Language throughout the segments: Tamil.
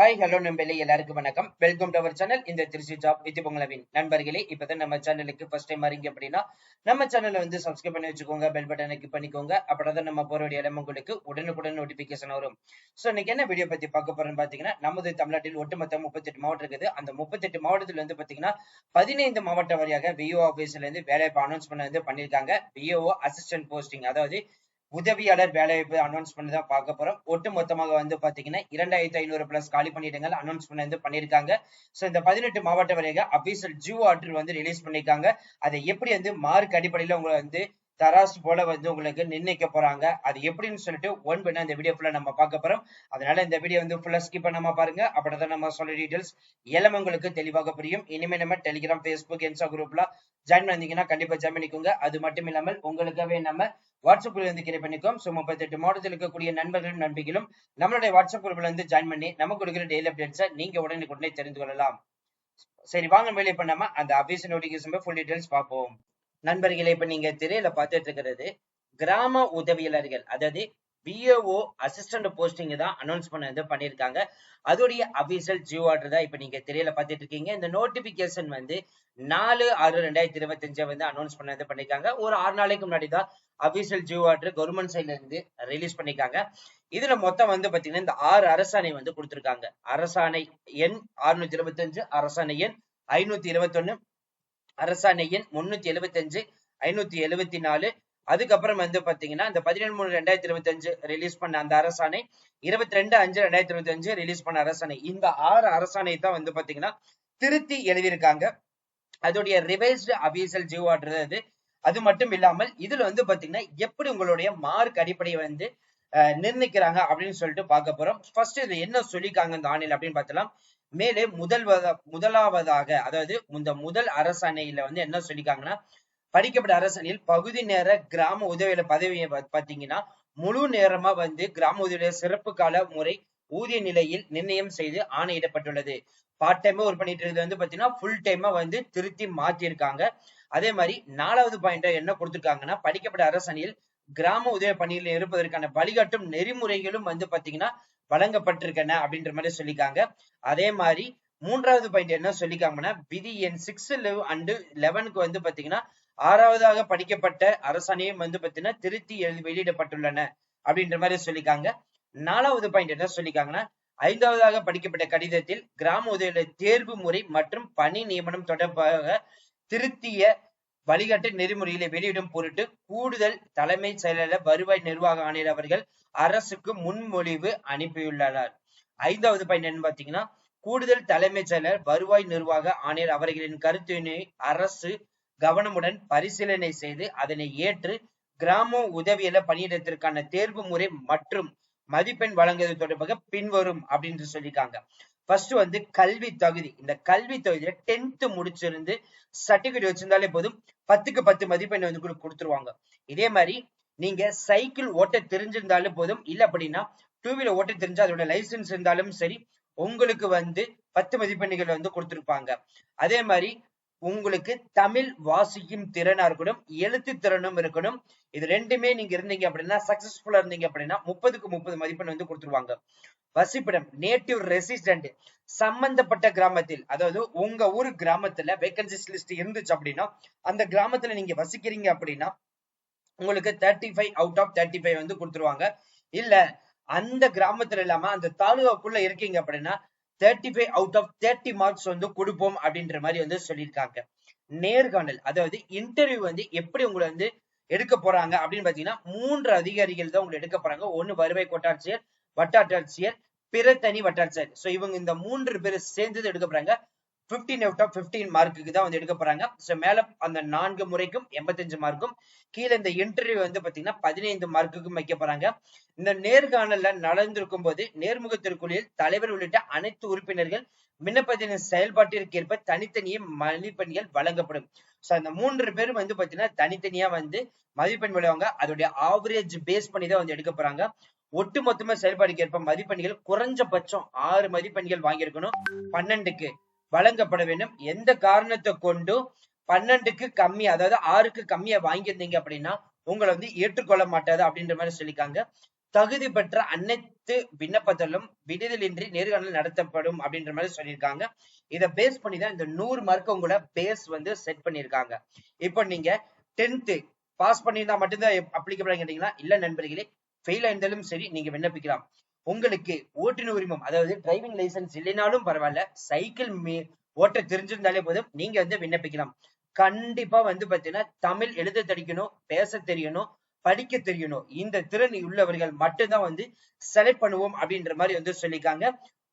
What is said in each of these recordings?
ஹாய் ஹலோ நண்பர்களே எல்லாருக்கும் வணக்கம். வெல்கம் டு அவர் சேனல் இந்த திருச்சி ஜாப் வித் பொங்கலவின். நண்பர்களே இப்பதான் நம்ம சேனலுக்கு ஃபர்ஸ்ட் டைம் வரீங்க அப்படின்னா நம்ம சேனலை வந்து சப்ஸ்கிரைப் பண்ணி வச்சுக்கோங்க பெல் பட்டனை கிளிக் பண்ணிக்கோங்க. அப்படிதான் நம்ம போற வேண்டிய இடம் உங்களுக்கு உடனுக்குடன் நோட்டிபிகேஷன் வரும். சோ இன்னைக்கு என்ன வீடியோ பத்தி பார்க்க போறோம்னு பாத்தீங்கன்னா நமது தமிழ்நாட்டில் ஒட்டுமொத்த முப்பத்தெட்டு மாவட்டம் இருக்குது. அந்த முப்பத்தெட்டு மாவட்டத்துல வந்து பாத்தீங்கன்னா பதினைந்து மாவட்ட வழியாக விஓ ஆபீஸ்ல இருந்து வேலை அனௌன்ஸ் பண்ண வந்து பண்ணிருக்காங்க விஓ அசிஸ்டன்ட் போஸ்டிங் அதாவது உதவியாளர் வேலைவாய்ப்பு அனௌன்ஸ் பண்ணி தான் பார்க்க போறோம். ஒட்டு மொத்தமாக வந்து பாத்தீங்கன்னா இரண்டாயிரத்தி ஐநூறு பிளஸ் காலி பணியிடங்கள் அனௌன்ஸ் பண்ணி வந்து பண்ணிருக்காங்க. சோ இந்த பதினெட்டு மாவட்ட வரையாக அபிஷியல் ஜூ ஆர்டர் வந்து ரிலீஸ் பண்ணிருக்காங்க. அதை எப்படி வந்து மார்க் அடிப்படையில உங்களை வந்து தராசு போல வந்து உங்களுக்கு நிர்ணயிக்க போறாங்க. அது எப்படின்னு சொல்லிட்டு ஒன் பண்ண இந்த வீடியோ ஃபுல்லா நம்ம பார்க்க போறோம். அதனால இந்த வீடியோ வந்து ஃபுல்லா ஸ்கிப் பண்ணாம பாருங்க. அப்படிதான் நம்ம சொல்ல டீடைல்ஸ் எல்லாமே உங்களுக்கு தெளிவாக புரியும். இனிமே நம்ம டெலிகிராம் ஃபேஸ்புக் இன்ஸ்டா குரூப்ல ஜாயின் பண்ணிருந்தீங்கன்னா கண்டிப்பா ஜாயின் பண்ணிக்கோங்க. அது மட்டும் இல்லாமல் உங்களுக்காகவே நம்ம வாட்ஸ்அப் குரூப் வந்து கிரியேட் பண்ணிக்கோம். ஸோ முப்பத்தெட்டு மாவட்டத்தில் இருக்கக்கூடிய நண்பர்களும் நண்பிகளும் நம்மளுடைய வாட்ஸ்அப் குரூப்ல வந்து ஜாயின் பண்ணி நமக்கு கொடுக்குற டெய்லி அப்டேட்ஸை நீங்க உடனே உடனே தெரிந்து கொள்ளலாம். சரி வாங்க வெளியே பண்ணாம அந்த அபிஸ் நோட்டிபிகேஷன் ஃபுல் டீடைல்ஸ் பார்ப்போம். நண்பர்களே இப்ப நீங்க திரையில பார்த்துட்டு இருக்கிறது கிராம உதவியாளர்கள். அதாவது பிஓஓ அசிஸ்டன்ட் போஸ்டிங் தான் அனௌன்ஸ் பண்ண பண்ணியிருக்காங்க. அதோடைய அபிஷியல் ஜியோ ஆர்டர் தான் இப்ப நீங்க திரையில பார்த்துட்டு இருக்கீங்க. இந்த நோட்டிபிகேஷன் வந்து நாலு ஆறு ரெண்டாயிரத்தி இருபத்தி அஞ்சு வந்து அனௌன்ஸ் பண்ண பண்ணிருக்காங்க ஒரு ஆறு நாளைக்கு முன்னாடி தான் அபிஷியல் ஜியோ ஆர்டர் கவர்மெண்ட் சைட்ல இருந்து ரிலீஸ் பண்ணிருக்காங்க இதுல மொத்தம் வந்து பாத்தீங்கன்னா இந்த ஆறு அரசாணை வந்து கொடுத்திருக்காங்க. அரசாணை எண் அறுநூத்தி இருபத்தி அஞ்சு அரசாணை எண் ஐநூத்தி இருபத்தி ஒண்ணு அரசாணை எண் முன்னூத்தி எழுபத்தி அஞ்சு ஐநூத்தி எழுபத்தி நாலு அதுக்கப்புறம் வந்து பாத்தீங்கன்னா இந்த பதினேழு மூணு ரெண்டாயிரத்தி இருபத்தி அஞ்சு ரிலீஸ் பண்ண அந்த அரசாணை இருபத்தி ரெண்டு அஞ்சு ரெண்டாயிரத்தி இருபத்தி அஞ்சு ரிலீஸ் பண்ண அரசாணை. இந்த ஆறு அரசாணை தான் வந்து பாத்தீங்கன்னா திருத்தி எழுதியிருக்காங்க. அதோடைய ரிவைஸ்டு அபிஷியல் ஜியோ ஆர்டர் அது. அது மட்டும் இல்லாமல் இதுல வந்து பாத்தீங்கன்னா எப்படி உங்களுடைய மார்க் அடிப்படையை வந்து நிர்ணயிக்கிறாங்க அப்படின்னு சொல்லிட்டு பார்க்க போறோம். ஃபர்ஸ்ட் இதுல என்ன சொல்லிக்காங்க இந்த ஆணையில் அப்படின்னு பார்த்தலாம் மேலே முதல் முதலாவதாக அதாவது இந்த முதல் அரசாணையில வந்து என்ன சொல்லிக்காங்கன்னா படிக்கப்பட்ட அரசாணையில் பகுதி நேர கிராம உதவியாளர் பதவியை பாத்தீங்கன்னா முழு நேரமா வந்து கிராம உதவியாளர் சிறப்பு கால முறை ஊதிய நிலையில் நிர்ணயம் செய்து ஆணையிடப்பட்டுள்ளது. பார்ட் டைமா ஒர்க் பண்ணிட்டு இருக்கிறது வந்து பாத்தீங்கன்னா ஃபுல் டைமா வந்து திருத்தி மாத்திருக்காங்க. அதே மாதிரி நாலாவது பாயிண்ட் என்ன கொடுத்திருக்காங்கன்னா படிக்கப்பட்ட அரசணியில் கிராம உதவி பணியில் இருப்பதற்கான வழிகாட்டும் நெறிமுறைகளும் வந்து பாத்தீங்கன்னா வழங்கப்பட்டிருக்கன அப்படின்ற மாதிரி சொல்லிக்காங்க. அதே மாதிரி மூன்றாவது பாயிண்ட் என்ன சொல்லிக்காங்கன்னா விதி எண் சிக்ஸ் அண்டு லெவனுக்கு வந்து பாத்தீங்கன்னா ஆறாவதாக படிக்கப்பட்ட அரசாணையும் வந்து பாத்தீங்கன்னா திருத்தி எழுதி வெளியிடப்பட்டுள்ளன அப்படின்ற மாதிரி சொல்லிக்காங்க. நாலாவது பாயிண்ட் என்ன சொல்லிக்காங்கன்னா ஐந்தாவதாக படிக்கப்பட்ட கடிதத்தில் கிராம உதவியாளர் தேர்வு முறை மற்றும் பணி நியமனம் தொடர்பாக திருத்திய வழிகாட்டு நெறிமுறைகளை வெளியிடும் பொருட்டு கூடுதல் தலைமை செயலாளர் வருவாய் நிர்வாக ஆணையர் அவர்கள் அரசுக்கு முன்மொழிவு அனுப்பியுள்ளனர். ஐந்தாவது பயன் என்ன பாத்தீங்கன்னா கூடுதல் தலைமைச் செயலர் வருவாய் நிர்வாக ஆணையர் அவர்களின் கருத்தினை அரசு கவனமுடன் பரிசீலனை செய்து அதனை ஏற்று கிராம உதவியில பணியிடத்திற்கான தேர்வு முறை மற்றும் மதிப்பெண் வழங்குவது தொடர்பாக பின்வரும் அப்படின்னு சொல்லியிருக்காங்க. ஃபர்ஸ்ட் வந்து கல்வி தகுதி. இந்த கல்வி தகுதியில டென்த் முடிச்சிருந்து சர்டிபிகேட் வச்சிருந்தாலே போதும். பத்துக்கு பத்து மதிப்பெண் வந்து கொடுத்துருவாங்க. இதே மாதிரி நீங்க சைக்கிள் ஓட்ட தெரிஞ்சிருந்தாலும் போதும். இல்ல அப்படின்னா டூ வீலர் ஓட்ட தெரிஞ்சா அதோட லைசன்ஸ் இருந்தாலும் சரி உங்களுக்கு வந்து பத்து மதிப்பெண்கள் வந்து கொடுத்திருப்பாங்க. அதே மாதிரி உங்களுக்கு தமிழ் வாசிக்கும் திறனா இருக்கணும் எழுத்து திறனும் இருக்கணும். இது ரெண்டுமே நீங்க இருந்தீங்க அப்படின்னா சக்சஸ்ஃபுல்லா இருந்தீங்க அப்படின்னா முப்பதுக்கு முப்பது மதிப்பெண் வந்து கொடுத்துருவாங்க. வசிப்பிடம் நேட்டிவ் ரெசிஸ்டன்ட் சம்பந்தப்பட்ட கிராமத்தில் அதாவது உங்க ஊர் கிராமத்துல வேகன்சிஸ் லிஸ்ட் இருந்துச்சு அப்படின்னா அந்த கிராமத்துல நீங்க வசிக்கிறீங்க அப்படின்னா உங்களுக்கு thirty five out of thirty five வந்து கொடுத்துருவாங்க. இல்ல அந்த கிராமத்துல இல்லாம அந்த தாலுகாக்குள்ள இருக்கீங்க அப்படின்னா thirty five out of thirty marks வந்து கொடுப்போம் அப்படின்ற மாதிரி வந்து சொல்லியிருக்காங்க. நேர்காணல் அதாவது இன்டர்வியூ வந்து எப்படி உங்களை வந்து எடுக்க போறாங்க அப்படின்னு பாத்தீங்கன்னா மூன்று அதிகாரிகள் தான் உங்களை எடுக்க போறாங்க. ஒன்னு வருவாய் கோட்டாட்சியர் வட்டாட்சியர் பிற தனி வட்டாட்சியர். சோ இவங்க இந்த மூன்று பேர் சேர்ந்தது எடுக்க போறாங்க. பிப்டீன் அவுட் ஆஃப் பிப்டீன் மார்க்குக்கு தான் வந்து எடுக்க போறாங்க. ஸோ மேல அந்த நான்கு முறைக்கும் எண்பத்தஞ்சு மார்க்கும் கீழே இந்த இன்டர்வியூ வந்து பாத்தீங்கன்னா பதினைந்து மார்க்குக்கும் வைக்க போறாங்க. இந்த நேர்காணல்ல நடந்திருக்கும் போது நேர்முகத்திற்குள்ளில் தலைவர் உள்ளிட்ட அனைத்து உறுப்பினர்கள் விண்ணப்பத்தின் செயல்பாட்டிற்கு ஏற்ப தனித்தனியே மதிப்பெண்கள் வழங்கப்படும். சோ அந்த மூன்று பேரும் வந்து பாத்தீங்கன்னா தனித்தனியா வந்து மதிப்பெண் விளையாங்க அதோடைய ஆவரேஜ் பேஸ் பண்ணி தான் வந்து எடுக்க போறாங்க. ஒட்டு மொத்தமா செயல்பாடுக்கு ஏற்ப மதிப்பெண்கள் குறைஞ்சபட்சம் ஆறு மதிப்பெண்கள் வாங்கியிருக்கணும். பன்னெண்டுக்கு. வழங்கப்பட வேண்டும். எந்த காரணத்தை கொண்டும் பன்னெண்டுக்கு கம்மி அதாவது ஆறுக்கு கம்மியா வாங்கியிருந்தீங்க அப்படின்னா உங்களை வந்து ஏற்றுக்கொள்ள மாட்டாது அப்படின்ற மாதிரி சொல்லிக்காங்க தகுதி பெற்ற அனைத்து விண்ணப்பத்திலும் விடுதலின்றி நேர்காணல் நடத்தப்படும் அப்படின்ற மாதிரி சொல்லியிருக்காங்க. இத பேஸ் பண்ணி தான் இந்த நூறு மார்க் உங்களோட பேஸ் வந்து செட் பண்ணியிருக்காங்க. இப்போ நீங்க டென்த்து பாஸ் பண்ணியிருந்தா மட்டும்தான் அப்ளிகபிளா கேட்டீங்கன்னா இல்ல நண்பர்களே ஃபெயில் ஆயிருந்தாலும் சரி நீங்க விண்ணப்பிக்கலாம். உங்களுக்கு ஓட்டுநர் உரிமம் அதாவது டிரைவிங் லைசன்ஸ் இல்லைனாலும் பரவாயில்ல சைக்கிள் மீ- ஓட்ட தெரிஞ்சிருந்தாலே போதும் நீங்க வந்து விண்ணப்பிக்கலாம். கண்டிப்பா வந்து பாத்தீங்கன்னா தமிழ் எழுத தடிக்கணும் பேச தெரியணும் படிக்க தெரியணும். இந்த திறன் உள்ளவர்கள் மட்டும்தான் வந்து செலக்ட் பண்ணுவோம் அப்படின்ற மாதிரி வந்து சொல்லியிருக்காங்க.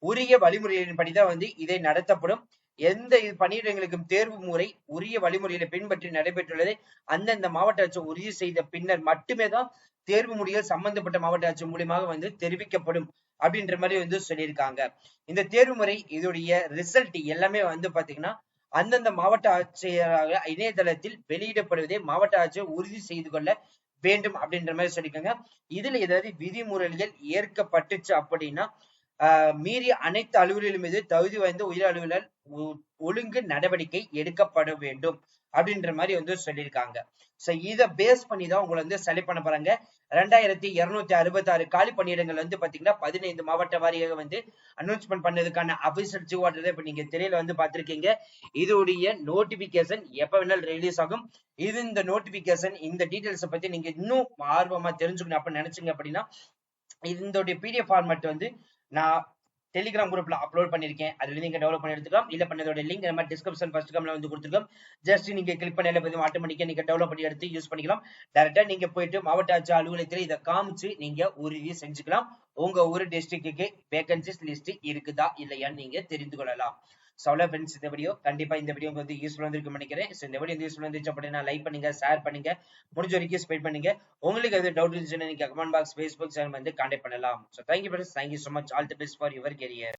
உரிய வழிமுறையின்படிதான் வந்து இதை நடத்தப்படும். எந்த பணியிடங்களுக்கும் தேர்வு முறை உரிய வழிமுறையில பின்பற்றி நடைபெற்றுள்ளதை அந்தந்த மாவட்ட ஆட்சி உறுதி செய்த பின்னர் மட்டுமே தான் தேர்வு முடிவுகள் சம்பந்தப்பட்ட மாவட்ட ஆட்சி மூலியமாக வந்து தெரிவிக்கப்படும் அப்படின்ற மாதிரி வந்து சொல்லியிருக்காங்க. இந்த தேர்வு முறை இதோடைய ரிசல்ட் எல்லாமே வந்து பாத்தீங்கன்னா அந்தந்த மாவட்ட ஆட்சியராக இணையதளத்தில் வெளியிடப்படுவதை மாவட்ட ஆட்சியர் உறுதி செய்து கொள்ள வேண்டும் அப்படின்ற மாதிரி சொல்லியிருக்காங்க. இதுல ஏதாவது விதிமுறைகள் ஏற்கப்பட்டுச்சு அப்படின்னா ஆஹ் மீறிய அனைத்து அலுவலர்கள் மீது தகுதி வாய்ந்த உயர் அலுவலர் ஒ- ஒழுங்கு நடவடிக்கை எடுக்கப்பட வேண்டும். அப்படின்ற மாதிரி வந்து சொல்லியிருக்காங்க. ஸோ இதை பேஸ் பண்ணி தான் உங்களை வந்து செலக்ட் பண்ண போறாங்க. ரெண்டாயிரத்தி இருநூத்தி அறுபத்தி ஆறு காலி பணியிடங்கள் வந்து பாத்தீங்கன்னா பதினைந்து மாவட்ட வாரியாக வந்து அனௌன்ஸ்மெண்ட் பண்ணதுக்கான அபிஷியல் ஜிவாட்டர் இப்ப நீங்க திரையில வந்து பாத்திருக்கீங்க இதோடைய நோட்டிபிகேஷன் எப்ப வேணாலும் ரிலீஸ் ஆகும். இது இந்த நோட்டிபிகேஷன் இந்த டீட்டெயில்ஸை பத்தி நீங்க இன்னும் ஆர்வமா தெரிஞ்சுக்கணும் அப்படின்னு நினைச்சீங்க அப்படின்னா இதோடைய பிடிஎஃப் ஃபார்மேட் வந்து நான் டெலிகிராம் குரூப்ல அப்லோட் பண்ணிருக்கேன். அதுல நீங்க டெவலப் பண்ணி எடுத்துக்கலாம். இல்ல பண்ணதோட லிங்க் நம்ம டிஸ்கிரிப்ஷன் ஃபர்ஸ்ட் கம்ல வந்து கொடுத்துருக்கோம். ஜஸ்ட் நீங்க கிளிக் பண்ணி போதும் ஆட்டோமேட்டிக்கா நீங்க டெவலப் பண்ணி எடுத்து யூஸ் பண்ணிக்கலாம். டேரக்டா நீங்க போயிட்டு மாவட்ட ஆட்சி அலுவலகத்தில் இதை காமிச்சு நீங்க உறுதி செஞ்சுக்கலாம். உங்க ஊர் டிஸ்ட்ரிக்ட்டுக்கு வேகன்சிஸ் லிஸ்ட் இருக்குதா இல்லையான்னு நீங்க தெரிந்து கொள்ளலாம். சவுல ஃப்ரெண்ட்ஸ் இந்த வீடியோ கண்டிப்பா இந்த வீடியோ வந்து யூஸ்ஃபுல்லாக இருந்திருக்கும் நினைக்கிறேன். ஸோ இந்த வீடியோ வந்து யூஸ்ஃபுல்லாக இருந்துச்சு அப்படின்னா லைக் பண்ணுங்க ஷேர் பண்ணுங்க. முடிஞ்ச வரைக்கும் ஸ்பெண்ட் பண்ணுங்க. உங்களுக்கு எது டவுட் இருந்துச்சுன்னா நீங்க கமெண்ட் பாக்ஸ் ஃபேஸ்புக் சேனல் வந்து கான்டாக்ட் பண்ணலாம். So thank you friends thank you so much all the best for your career